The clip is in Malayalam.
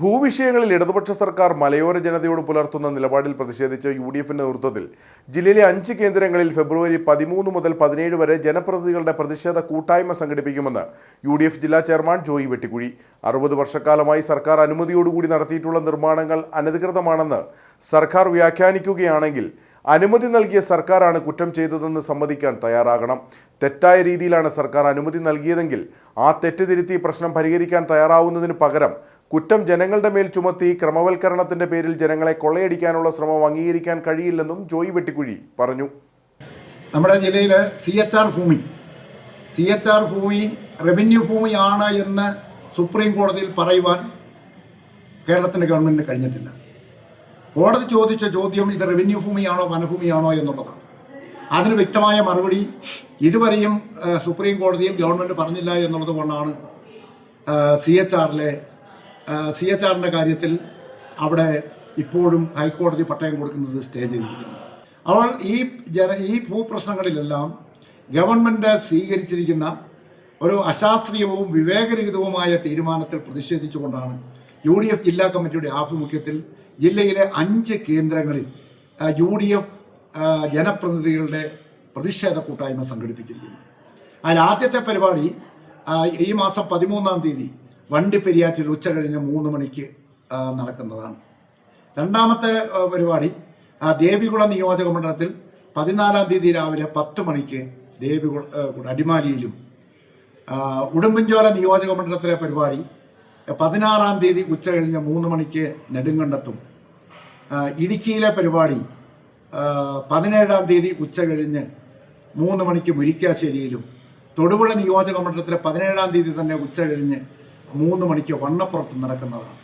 ഭൂവിഷയങ്ങളിൽ ഇടതുപക്ഷ സർക്കാർ മലയോര ജനതയോട് പുലർത്തുന്ന നിലപാടിൽ പ്രതിഷേധിച്ച് യു ഡി എഫിന്റെ നേതൃത്വത്തിൽ ജില്ലയിലെ അഞ്ച് കേന്ദ്രങ്ങളിൽ ഫെബ്രുവരി പതിമൂന്ന് മുതൽ പതിനേഴ് വരെ ജനപ്രതിനിധികളുടെ പ്രതിഷേധ കൂട്ടായ്മ സംഘടിപ്പിക്കുമെന്ന് യു ജില്ലാ ചെയർമാൻ ജോയി വെട്ടിക്കുഴി. അറുപത് വർഷക്കാലമായി സർക്കാർ അനുമതിയോടുകൂടി നടത്തിയിട്ടുള്ള നിർമ്മാണങ്ങൾ അനധികൃതമാണെന്ന് സർക്കാർ വ്യാഖ്യാനിക്കുകയാണെങ്കിൽ അനുമതി നൽകിയ സർക്കാരാണ് കുറ്റം ചെയ്തതെന്ന് സമ്മതിക്കാൻ തയ്യാറാകണം. തെറ്റായ രീതിയിലാണ് സർക്കാർ അനുമതി നൽകിയതെങ്കിൽ ആ തെറ്റ് തിരുത്തി പ്രശ്നം പരിഹരിക്കാൻ തയ്യാറാവുന്നതിന് പകരം കുറ്റം ജനങ്ങളുടെ മേൽ ചുമത്തി ക്രമവൽക്കരണത്തിന്റെ പേരിൽ ജനങ്ങളെ കൊള്ളയടിക്കാനുള്ള ശ്രമം അംഗീകരിക്കാൻ കഴിയില്ലെന്നും ജോയി വെട്ടിക്കുഴി പറഞ്ഞു. നമ്മുടെ ജില്ലയിൽ സി എച്ച് ആർ ഭൂമി സി എച്ച് ആർ ഭൂമി റവന്യൂ ഭൂമിയാണ് എന്ന് സുപ്രീം കോടതിയിൽ പറയുവാൻ കേരളത്തിന്റെ ഗവൺമെന്റിന് കഴിഞ്ഞിട്ടില്ല. കോടതി ചോദിച്ച ചോദ്യം ഇത് റവന്യൂ ഭൂമിയാണോ വനഭൂമിയാണോ എന്നുള്ളതാണ്. അതിന് വ്യക്തമായ മറുപടി ഇതുവരെയും സുപ്രീം കോടതിയും ഗവൺമെന്റ് പറഞ്ഞില്ല എന്നുള്ളത് കൊണ്ടാണ് സി എച്ച് ആറിലെ സി എച്ച് ആറിന്റെ കാര്യത്തിൽ അവിടെ ഇപ്പോഴും ഹൈക്കോടതി പട്ടയം കൊടുക്കുന്നത് സ്റ്റേ ചെയ്തിരിക്കുന്നു. അവൾ ഈ ജന ഈ ഭൂപ്രശ്നങ്ങളിലെല്ലാം ഗവൺമെന്റ് സ്വീകരിച്ചിരിക്കുന്ന ഒരു അശാസ്ത്രീയവും വിവേകരഹിതവുമായ തീരുമാനത്തിൽ പ്രതിഷേധിച്ചുകൊണ്ടാണ് യു ഡി എഫ് ജില്ലാ കമ്മിറ്റിയുടെ ആഭിമുഖ്യത്തിൽ ജില്ലയിലെ അഞ്ച് കേന്ദ്രങ്ങളിൽ യു ഡി എഫ് ജനപ്രതിനിധികളുടെ പ്രതിഷേധ കൂട്ടായ്മ സംഘടിപ്പിച്ചിരിക്കുന്നത് അതിൽ ആദ്യത്തെ പരിപാടി ഈ മാസം പതിമൂന്നാം തീയതി വണ്ടിപ്പെരിയാറ്റിൽ ഉച്ച കഴിഞ്ഞ് മൂന്ന് മണിക്ക് നടക്കുന്നതാണ്. രണ്ടാമത്തെ പരിപാടി ദേവികുളം നിയോജക മണ്ഡലത്തിൽ പതിനാലാം തീയതി രാവിലെ പത്ത് മണിക്ക് ദേവികുളം അടിമാലിയിലും ഉടുമ്പൻചോല നിയോജക മണ്ഡലത്തിലെ പരിപാടി പതിനാറാം തീയതി ഉച്ച കഴിഞ്ഞ് മൂന്ന് മണിക്ക് നെടുങ്കണ്ടത്തും ഇടുക്കിയിലെ പരിപാടി പതിനേഴാം തീയതി ഉച്ച കഴിഞ്ഞ് മൂന്ന് മണിക്ക് മുരിക്കാശ്ശേരിയിലും തൊടുപുഴ നിയോജക മണ്ഡലത്തിലെ പതിനേഴാം തീയതി തന്നെ ഉച്ച കഴിഞ്ഞ് മൂന്ന് മണിക്ക് വണ്ണപ്പുറത്ത് നടക്കുന്നതാണ്.